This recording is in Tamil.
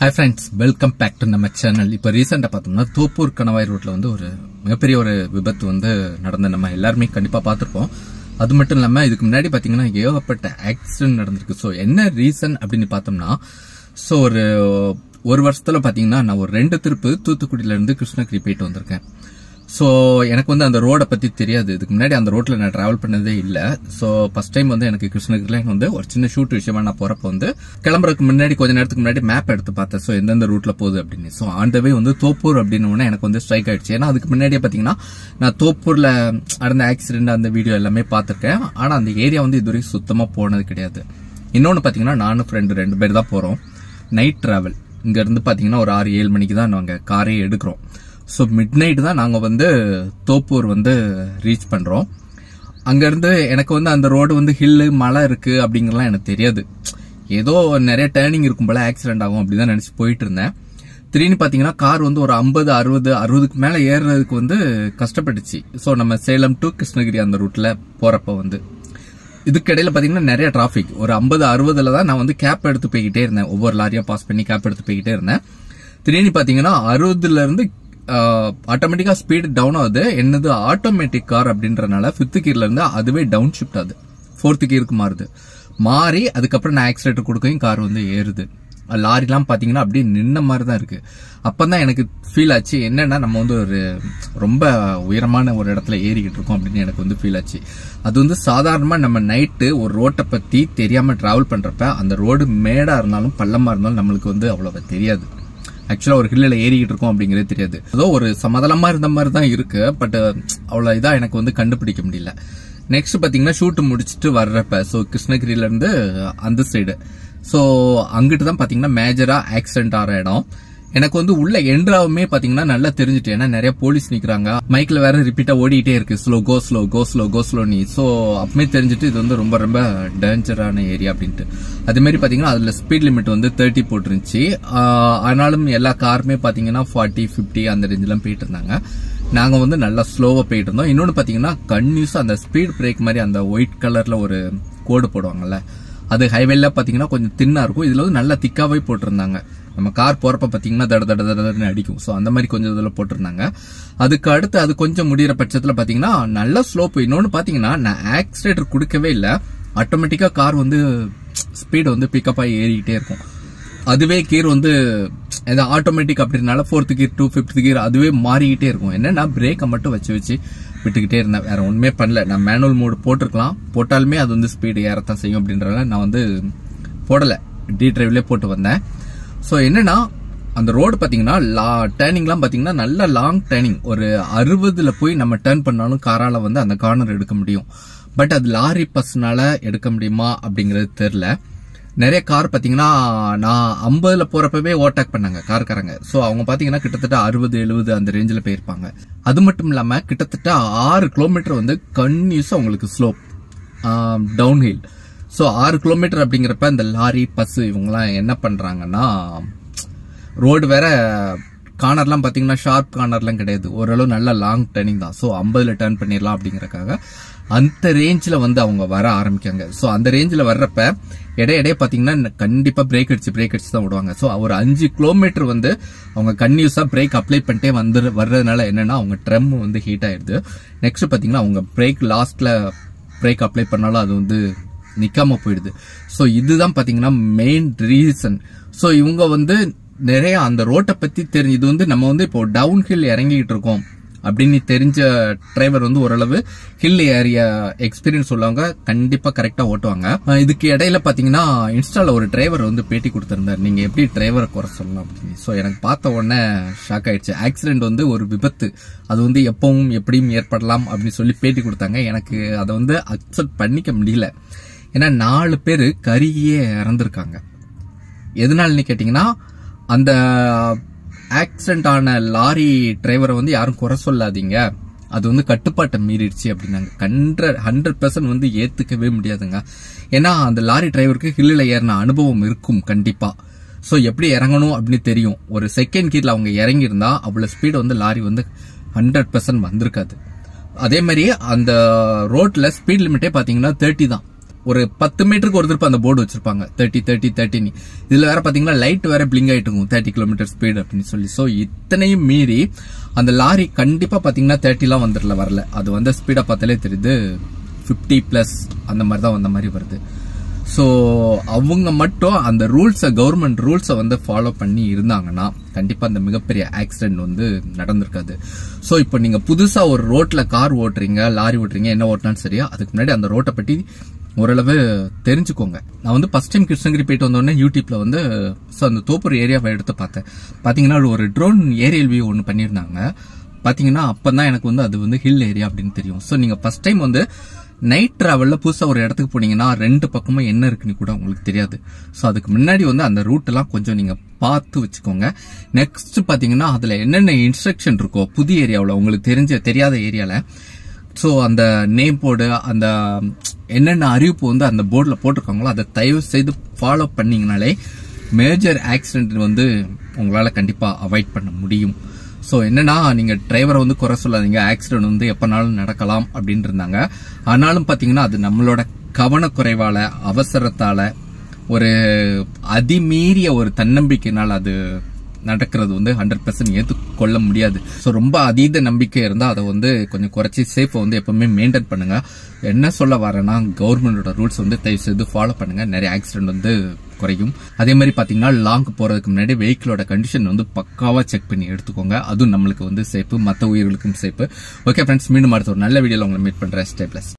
Hi friends welcome back to நம்ம சேனல் இப்போ ரீசெண்டாக பார்த்தோம்னா தோப்பூர் கணவாய் ரோட்டில் வந்து ஒரு மிகப்பெரிய ஒரு விபத்து வந்து நடந்து நம்ம எல்லாருமே கண்டிப்பாக பார்த்துருப்போம். அது மட்டும் இல்லாமல் இதுக்கு முன்னாடி பார்த்தீங்கன்னா ஏகப்பட்ட ஆக்சிடென்ட் நடந்திருக்கு. ஸோ என்ன ரீசன் அப்படின்னு பார்த்தோம்னா ஸோ ஒரு ஒரு வருஷத்தில் பார்த்தீங்கன்னா நான் ஒரு ரெண்டு திருப்பு தூத்துக்குடியிலேருந்து கிருஷ்ணகிரி போயிட்டு வந்திருக்கேன். ஸோ எனக்கு வந்து அந்த ரோடை பற்றி தெரியாது. இதுக்கு முன்னாடி அந்த ரோட்ல நான் டிராவல் பண்ணதே இல்லை. ஸோ ஃபர்ஸ்ட் டைம் வந்து எனக்கு கிருஷ்ணகிரில வந்து ஒரு சின்ன ஷூட் விஷயமா நான் போறப்ப வந்து கிளம்புறதுக்கு முன்னாடி கொஞ்ச நேரத்துக்கு முன்னாடி மேப் எடுத்து பார்த்தேன். ஸோ எந்தெந்த ரூட்ல போகுது அப்படின்னு. ஸோ ஆண்டவே வந்து தோப்பூர் அப்படின்னு எனக்கு வந்து ஸ்ட்ரைக் ஆயிடுச்சு. ஏன்னா அதுக்கு முன்னாடியே பார்த்தீங்கன்னா நான் தோப்பூர்ல நடந்த ஆக்சிடென்ட் அந்த வீடியோ எல்லாமே பார்த்துருக்கேன். ஆனால் அந்த ஏரியா வந்து இது வரைக்கும் சுத்தமாக போனது கிடையாது. இன்னொன்று பார்த்தீங்கன்னா நானும் ஃப்ரெண்டு ரெண்டு பேர் தான் போகிறோம் நைட் டிராவல் இங்கேருந்து பார்த்தீங்கன்னா ஒரு ஆறு ஏழு மணிக்கு தான் நாங்கள் காரே எடுக்கிறோம். ஸோ மிட் நைட் தான் நாங்கள் வந்து தோப்பூர் வந்து ரீச் பண்ணுறோம் அங்கேருந்து எனக்கு வந்து அந்த ரோடு வந்து ஹில்லு மலை இருக்குது அப்படிங்கிறலாம் எனக்கு தெரியாது. ஏதோ நிறைய டேர்னிங் இருக்கும் போல ஆக்சிடென்ட் ஆகும் அப்படிதான் நினச்சி போயிட்டு இருந்தேன். திடீர்னு பார்த்தீங்கன்னா கார் வந்து ஒரு ஐம்பது அறுபது அறுபதுக்கு மேலே ஏறுறதுக்கு வந்து கஷ்டப்பட்டுச்சு. ஸோ நம்ம சேலம் டு கிருஷ்ணகிரி அந்த ரூட்டில் போகிறப்ப வந்து. இதுக்கிடையில் பார்த்தீங்கன்னா நிறைய டிராஃபிக் ஒரு ஐம்பது அறுபதுல தான் நான் வந்து கேப் எடுத்து போய்கிட்டே இருந்தேன். ஒவ்வொரு லாரியாக பாஸ் பண்ணி கேப் எடுத்து போய்கிட்டே இருந்தேன். திடீர்னு பார்த்தீங்கன்னா அறுபதுல ஆட்டோமேட்டிக்காக ஆட்டோமேட்டிக்கா ஸ்பீடு டவுன் ஆகுது. என்னது ஆட்டோமேட்டிக் கார் அப்படின்றனால ஃபிஃப்த் கீர்ல இருந்து அதுவே டவுன் ஷிஃப்ட் ஆகுது ஃபோர்த் கீருக்கு மாறுது. மாறி அதுக்கப்புறம் நான் ஆக்சிலேட்டர் கொடுக்கையும் கார் வந்து ஏறுது. லாரிலாம் பாத்தீங்கன்னா அப்படியே நின்ன மாதிரி தான் இருக்கு. அப்பதான் எனக்கு ஃபீல் ஆச்சு. என்னன்னா நம்ம வந்து ஒரு ரொம்ப உயரமான ஒரு இடத்துல ஏறிக்கிட்டு இருக்கோம் அப்படின்னு எனக்கு வந்து ஃபீல் ஆச்சு. அது வந்து சாதாரணமா நம்ம நைட்டு ஒரு ரோட்டை பத்தி தெரியாம டிராவல் பண்றப்ப அந்த ரோடு மேடா இருந்தாலும் பள்ளமா இருந்தாலும் நம்மளுக்கு வந்து அவ்வளவு தெரியாது. ஆக்சுவலா ஒரு ஹில்லில் ஏறிக்கிட்டு இருக்கோம் அப்படிங்கிறது தெரியாது. ஏதோ ஒரு சமதளமா இருந்த மாதிரி தான் இருக்கு பட் uh, அவ்வளவு இதா எனக்கு வந்து கண்டுபிடிக்க முடியல. நெக்ஸ்ட் பாத்தீங்கன்னா ஷூட் முடிச்சுட்டு வர்றப்ப ஸோ கிருஷ்ணகிரியிலேருந்து அந்த சைடு ஸோ அங்கிட்டு தான் பாத்தீங்கன்னா மேஜரா ஆக்சிடென்ட் ஆகிற இடம். எனக்கு வந்து உள்ள என்ட்ராவுமே பாத்தீங்கன்னா நல்லா தெரிஞ்சுட்டு ஏன்னா நிறைய போலீஸ் நிக்கிறாங்க. மைக்ல வேற ரிப்பீட்டா ஓடிட்டே இருக்கு. Slow go slow go slow go slow நீ. சோ அப்பமே தெரிஞ்சுட்டு இது வந்து ரொம்ப ரொம்ப டேஞ்சரான ஏரியா அப்படின்ட்டு. அதே மாதிரி பாத்தீங்கன்னா அதுல ஸ்பீட் லிமிட் வந்து தேர்ட்டி போட்டுருந்துச்சு. ஆனாலும் எல்லா காருமே பாத்தீங்கன்னா ஃபார்ட்டி ஃபிஃப்டி அந்த ரேஞ்சிலாம் போயிட்டு இருந்தாங்க. நாங்க வந்து நல்லா ஸ்லோவா போயிட்டு இருந்தோம். இன்னொன்னு பாத்தீங்கன்னா கன்யூஸ் அந்த ஸ்பீட் பிரேக் மாதிரி அந்த ஒயிட் கலர்ல ஒரு கோடு போடுவாங்கல்ல அது ஹைவேல பாத்தீங்கன்னா கொஞ்சம் தின்னா இருக்கும். இதுல வந்து நல்லா திக்காவே போட்டிருந்தாங்க. நம்ம கார் போறப்ப பாத்தீங்கன்னா தட தட தடன்னு அடிக்கும். சோ அந்த மாதிரி கொஞ்சம் இதுல போட்டிருந்தாங்க. அதுக்கு அடுத்து அது கொஞ்சம் முடிகிற பட்சத்துல பாத்தீங்கன்னா நல்ல ஸ்லோப் இன்னொன்னு பாத்தீங்கன்னா நான் ஆக்சிலேட்டர் கொடுக்கவே இல்ல. ஆட்டோமேட்டிக்கா கார் வந்து ஸ்பீடு வந்து பிக்கப் ஆகி ஏறிக்கிட்டே இருக்கும். அதுவே கீர் வந்து automatic அப்படினால fourth gear to fifth gear அதுவே மாறிக்கிட்டே இருக்கும். என்னன்னா பிரேக்கை மட்டும் வச்சு வச்சு விட்டுக்கிட்டே இருந்தேன். வேற ஒண்ணுமே பண்ணல. நான் மேனுவல் மோடு போட்டிருக்கலாம். போட்டாலுமே அது வந்து ஸ்பீடு ஏறத்தான் செய்யும் அப்படின்றத நான் வந்து போடல. டி டிரைவ்லேயே போட்டு வந்தேன். ஸோ என்னன்னா அந்த ரோடு பார்த்தீங்கன்னா லா டேர்னிங்லாம் பார்த்தீங்கன்னா நல்ல லாங் டேர்னிங் ஒரு அறுபதுல போய் நம்ம டேர்ன் பண்ணாலும் காரால வந்து அந்த கார்னர் எடுக்க முடியும். பட் அது லாரி பஸ்னால எடுக்க முடியுமா அப்படிங்கிறது தெரில நிறைய கார் பார்த்தீங்கன்னா நான் ஐம்பதுல போறப்பவே ஓவர்டேக் பண்ணாங்க கார்காரங்க. ஸோ அவங்க பார்த்தீங்கன்னா கிட்டத்தட்ட அறுபது எழுபது அந்த ரேஞ்சில் போயிருப்பாங்க. அது மட்டும் இல்லாமல் கிட்டத்தட்ட ஆறு கிலோமீட்டர் வந்து கன்யூஸாக உங்களுக்கு ஸ்லோப் டவுன் ஹில் ஸோ ஆறு கிலோமீட்டர் அப்படிங்கிறப்ப இந்த லாரி பஸ் இவங்கெல்லாம் என்ன பண்ணுறாங்கன்னா ரோடு வேற கார்னர்லாம் பார்த்தீங்கன்னா ஷார்ப் கார்னர்லாம் கிடையாது. ஓரளவு நல்ல லாங் டர்னிங் தான். ஸோ ஐம்பதுல டர்ன் பண்ணிடலாம் அப்படிங்கறக்காக அந்த ரேஞ்சில் வந்து அவங்க வர ஆரம்பிக்காங்க. ஸோ அந்த ரேஞ்சில் வர்றப்ப இடைய இடைய பார்த்தீங்கன்னா கண்டிப்பாக பிரேக் அடிச்சு பிரேக் அடிச்சு தான் விடுவாங்க ஸோ ஒரு அஞ்சு கிலோமீட்டர் வந்து அவங்க கன்யூஸாக பிரேக் அப்ளை பண்ணிட்டே வந்து வர்றதுனால என்னன்னா அவங்க ட்ரம் வந்து ஹீட் ஆயிடுது. நெக்ஸ்ட் பார்த்தீங்கன்னா அவங்க பிரேக் லாஸ்ட்டில் பிரேக் அப்ளை பண்ணாலும் அது வந்து நிற்காம போயிடுது. ஸோ இதுதான் பார்த்தீங்கன்னா மெயின் ரீசன் ஸோ இவங்க வந்து நிறைய அந்த ரோட்டை பற்றி தெரிஞ்சு இது வந்து நம்ம வந்து இப்போ டவுன் ஹில் இறங்கிக்கிட்டு இருக்கோம் அப்படின்னு தெரிஞ்ச டிரைவர் வந்து ஓரளவு ஹில் ஏரியா எக்ஸ்பீரியன்ஸ் உள்ளவங்க கண்டிப்பா கரெக்டா ஓட்டுவாங்க. இதுக்கு இடையில பாத்தீங்கன்னா இன்ஸ்டால ஒரு டிரைவர் வந்து பேட்டி கொடுத்திருந்தார். நீங்க எப்படி டிரைவரை குறை சொல்லலாம் அப்படின்னு. ஸோ எனக்கு பார்த்த உடனே ஷாக் ஆயிடுச்சு. ஆக்சிடென்ட் வந்து ஒரு விபத்து. அது வந்து எப்பவும் எப்படியும் ஏற்படலாம் அப்படின்னு சொல்லி பேட்டி கொடுத்தாங்க. எனக்கு அதை வந்து அக்செப்ட் பண்ணிக்க முடியல. ஏன்னா நாலு பேர் கருகியே இறந்துருக்காங்க. எதனாலன்னு கேட்டிங்கன்னா அந்த ஆக்சிடென்ட் ஆன லாரி டிரைவரை வந்து யாரும் குறை சொல்லாதீங்க. அது வந்து கட்டுப்பாட்டை மீறிடுச்சு அப்படின்னாங்க. ஹண்ட்ரட் ஹண்ட்ரட் பெர்சன்ட் வந்து ஏத்துக்கவே முடியாதுங்க. ஏன்னா அந்த லாரி டிரைவருக்கு ஹில்லில் ஏறின அனுபவம் இருக்கும் கண்டிப்பா. ஸோ எப்படி இறங்கணும் அப்படின்னு தெரியும். ஒரு செகண்ட் கீரில் அவங்க இறங்கியிருந்தா அவ்வளோ ஸ்பீடு வந்து லாரி வந்து ஹண்ட்ரட் பெர்சன்ட் வந்திருக்காது. அதே மாதிரி அந்த ரோட்ல ஸ்பீட் லிமிட்டே பார்த்தீங்கன்னா தேர்ட்டி தான். ஒரு பத்து மீட்டருக்கு ஒரு திருப்ப அந்த போர்டு வச்சிருப்பாங்க. தேர்ட்டி தேர்ட்டி தேர்ட்டின்னு இதுல வேற பாத்தீங்கன்னா லைட் வேற பிளிங்க் ஆயிட்டு இருக்கும். தேர்ட்டி கிலோமீட்டர் ஸ்பீடு அப்படின்னு சொல்லி. சோ இத்தனையும் மீறி அந்த லாரி கண்டிப்பா பாத்தீங்கன்னா தேர்ட்டிலாம் வந்துடல வரல. அது வந்த ஸ்பீடை பார்த்தாலே தெரியுது. 50 பிளஸ் அந்த மாதிரி தான் வந்த மாதிரி வருது. ஸோ அவங்க மட்டும் அந்த ரூல்ஸை கவர்மெண்ட் ரூல்ஸை வந்து ஃபாலோ பண்ணி இருந்தாங்கன்னா கண்டிப்பாக அந்த மிகப்பெரிய ஆக்சிடென்ட் வந்து நடந்திருக்காது. ஸோ இப்போ நீங்கள் புதுசாக ஒரு ரோட்டில் கார் ஓட்டுறீங்க லாரி ஓட்டுறீங்க என்ன ஓட்டினாலும் சரியா அதுக்கு முன்னாடி அந்த ரோட்டை பற்றி ஓரளவு தெரிஞ்சுக்கோங்க. நான் வந்து ஃபர்ஸ்ட் டைம் கிருஷ்ணகிரி போயிட்டு வந்தோடனே யூடியூப்ல வந்து ஸோ அந்த தோப்பூர் ஏரியாவை எடுத்து பார்த்தேன். பார்த்தீங்கன்னா ஒரு ட்ரோன் ஏரியல் வியூ ஒன்று பண்ணியிருந்தாங்க. பார்த்தீங்கன்னா அப்போ தான் எனக்கு வந்து அது வந்து ஹில் ஏரியா அப்படின்னு தெரியும். ஸோ நீங்கள் ஃபர்ஸ்ட் டைம் வந்து நைட் ட்ராவலில் புதுசாக ஒரு இடத்துக்கு போனீங்கன்னா ரெண்டு பக்கமும் என்ன இருக்குன்னு கூட உங்களுக்கு தெரியாது. ஸோ அதுக்கு முன்னாடி வந்து அந்த ரூட்டெல்லாம் கொஞ்சம் நீங்கள் பார்த்து வச்சுக்கோங்க. நெக்ஸ்ட் பார்த்தீங்கன்னா அதில் என்னென்ன இன்ஸ்ட்ரக்ஷன் இருக்கோ புது ஏரியாவில் உங்களுக்கு தெரிஞ்ச தெரியாத ஏரியாவில் ஸோ அந்த நேம் போர்டு அந்த என்னென்ன அறிவிப்பு வந்து அந்த போர்டில் போட்டிருக்காங்களோ அதை தயவு செய்து ஃபாலோ பண்ணிங்கனாலே மேஜர் ஆக்சிடென்ட் வந்து உங்களால் கண்டிப்பாக அவாய்ட் பண்ண முடியும். ஸோ என்னன்னா நீங்கள் டிரைவரை வந்து குறை சொல்லாதீங்க. ஆக்சிடென்ட் வந்து எப்போனாலும் நடக்கலாம் அப்படின்னு இருந்தாங்க ஆனாலும் பார்த்தீங்கன்னா அது நம்மளோட கவனக்குறைவால் அவசரத்தால் ஒரு அதிமீறிய ஒரு தன்னம்பிக்கையினால் அது நடக்கிறது வந்து ஹண்ட்ரட் பர்சன்ட் ஏற்றுக்கொள்ள முடியாது. ஸோ ரொம்ப அதீத நம்பிக்கை இருந்தால் அதை வந்து கொஞ்சம் குறைச்சி சேஃபை வந்து எப்பவுமே மெயின்டைன் பண்ணுங்க. என்ன சொல்ல வரேன்னா கவர்மெண்டோட ரூல்ஸ் வந்து தயவு செய்து ஃபாலோ பண்ணுங்க. நிறைய ஆக்சிடென்ட் வந்து குறையும். அதே மாதிரி பார்த்தீங்கன்னா லாங் போறதுக்கு முன்னாடி வெஹிக்கிளோட கண்டிஷன் வந்து பக்காவாக செக் பண்ணி எடுத்துக்கோங்க. அதுவும் நம்மளுக்கு வந்து சேஃபு மற்ற உயிர்களுக்கும் சேஃபு ஓகே ஃப்ரெண்ட்ஸ் மீண்டும் அடுத்த ஒரு நல்ல வீடியோவில் உங்களை மீட் பண்ணுறேன் ஸ்டே பிளஸ்